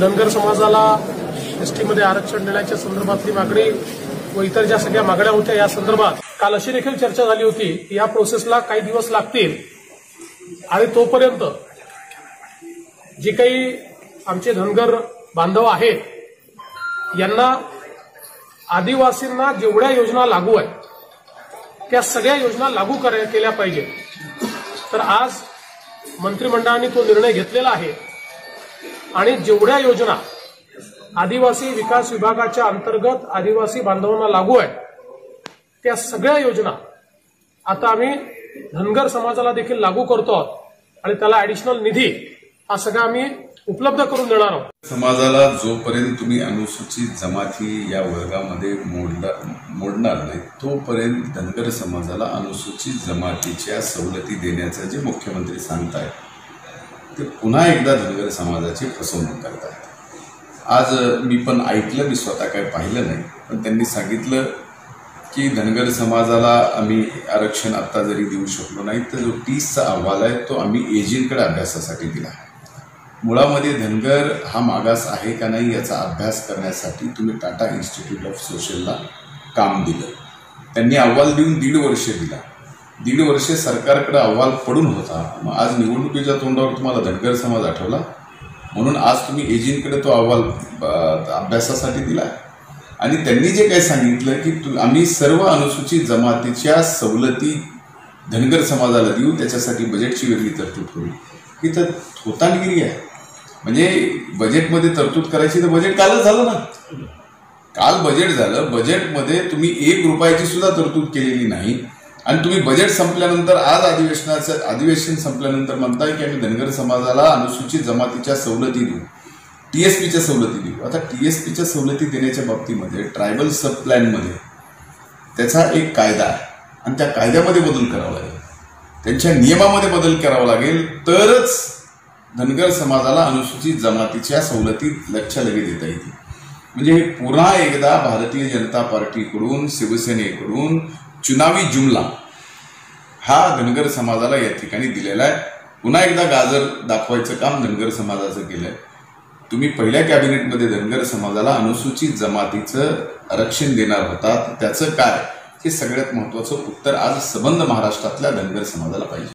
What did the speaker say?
धनगर समाजाला एसटीमध्ये आरक्षण देण्याच्या संदर्भातली मागणी व इतर ज्या सगळ्या मागण्या होत्या या संदर्भात काल अशी देखील चर्चा झाली होती की या प्रोसेसला काही दिवस लागतील आणि तोपर्यंत जे काही आमचे धनगर बांधव आहेत यांना आदिवासींना जेवढ्या योजना लागू आहेत त्या सगळ्या योजना लागू केल्या पाहिजेत. तर आज मंत्रिमंडळाने तो निर्णय घेतलेला आहे. आणि जेवढ्या योजना आदिवासी विकास विभागाच्या अंतर्गत आदिवासी बांधवांना लागू आहेत त्या सगळ्या योजना आता आम्ही धनगर समाजाला देखील लागू करतो आहोत आणि त्याला ऍडिशनल निधी हा सगळा आम्ही उपलब्ध करून देणार आहोत. समाजाला जोपर्यंत तुम्ही अनुसूचित जमाती या वर्गामध्ये मोडला मोडणार नाही तोपर्यंत धनगर समाजाला अनुसूचित जमातीच्या सवलती देण्याचं जे मुख्यमंत्री सांगतायत ते पुन्हा एकदा धनगर समाजाची फसवणूक करतात. आज मी पण ऐकलं मी स्वतः काय पाहिलं नाही पण त्यांनी सांगितलं की धनगर समाजाला आम्ही आरक्षण आत्ता जरी देऊ शकलो नाही तर जो टीसचा अहवाल आहे तो आम्ही एजींकडे अभ्यासासाठी दिला मुळामध्ये धनगर हा मागास आहे का नाही याचा अभ्यास करण्यासाठी तुम्ही टाटा इन्स्टिट्यूट ऑफ सोशलला काम दिलं. त्यांनी अहवाल देऊन दीड वर्ष दिला. दीड वर्ष सरकारकडे अहवाल पडून होता. मग आज निवडणुकीच्या तोंडावर तुम्हाला धनगर समाज आठवला? म्हणून आज तुम्ही एजींकडे तो अहवाल अभ्यासासाठी दिला. आणि त्यांनी जे काही सांगितलं की तु- आम्ही सर्व अनुसूचित जमातीच्या सवलती धनगर समाजाला देऊ त्याच्यासाठी बजेटची वेगळी तरतूद करू. ही तर थोतानगिरी आहे. म्हणजे बजेटमध्ये तरतूद करायची तर बजेट कालच झालं ना. काल बजेट झालं. बजेटमध्ये तुम्ही एक रुपयाची सुद्धा तरतूद केलेली नाही. आणि तुम्ही बजेट संपल्यानंतर आज अधिवेशनाचं अधिवेशन संपल्यानंतर म्हणताय की आम्ही धनगर समाजाला अनुसूचित जमातीच्या सवलती देऊ. टीएसपीच्या सवलती देऊ. आता टीएसपीच्या सवलती देण्याच्या बाबतीमध्ये ट्रायबल सब प्लॅनमध्ये त्याचा एक कायदा आहे. आणि त्या कायद्यामध्ये बदल करावा लागेल. त्यांच्या नियमामध्ये बदल करावा लागेल. तरच धनगर समाजाला अनुसूचित जमातीच्या सवलती लक्ष लगे देता येतील. म्हणजे हे पुन्हा एकदा भारतीय जनता पार्टीकडून शिवसेनेकडून चुनावी जुमला हा धनगर समाजाला या ठिकाणी दिलेला आहे. पुन्हा एकदा गाजर दाखवायचं काम धनगर समाजाचं केलंय. तुम्ही पहिल्या कॅबिनेटमध्ये धनगर समाजाला अनुसूचित जमातीचं आरक्षण देणार होता त्याचं काय? हे सगळ्यात महत्वाचं उत्तर आज संबंध महाराष्ट्रातल्या धनगर समाजाला पाहिजे.